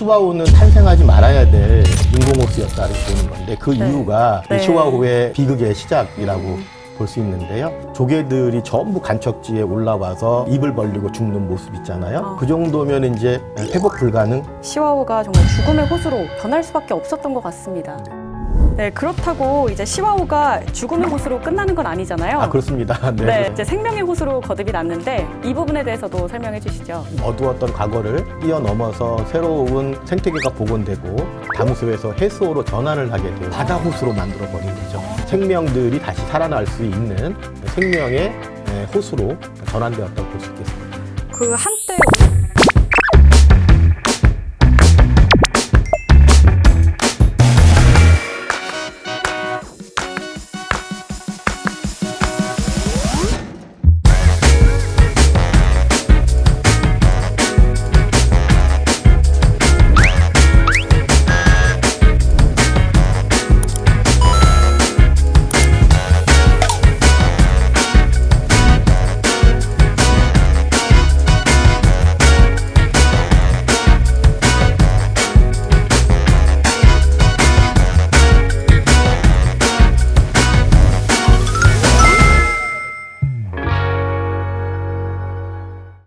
시와우는 탄생하지 말아야 될 인공호수였다 이렇게 보는 건데 그 네. 이유가 이 네. 시와우의 비극의 시작이라고 볼수 있는데요. 조개들이 전부 간척지에 올라와서 입을 벌리고 죽는 모습 있잖아요. 어. 그 정도면 이제 회복 불가능. 시와우가 정말 죽음의 호수로 변할 수밖에 없었던 것 같습니다. 네, 그렇다고 이제 시와우가 죽음의 호수로 끝나는 건 아니잖아요. 아 그렇습니다. 네. 네, 이제 생명의 호수로 거듭이 났는데 이 부분에 대해서도 설명해 주시죠. 어두웠던 과거를 뛰어넘어서 새로운 생태계가 복원되고 다무소에서 해수호로 전환을 하게 돼요. 바다 호수로 만들어 버린 거죠. 생명들이 다시 살아날 수 있는 생명의 에, 호수로 전환되었다고 볼 수 있겠습니다. 그 한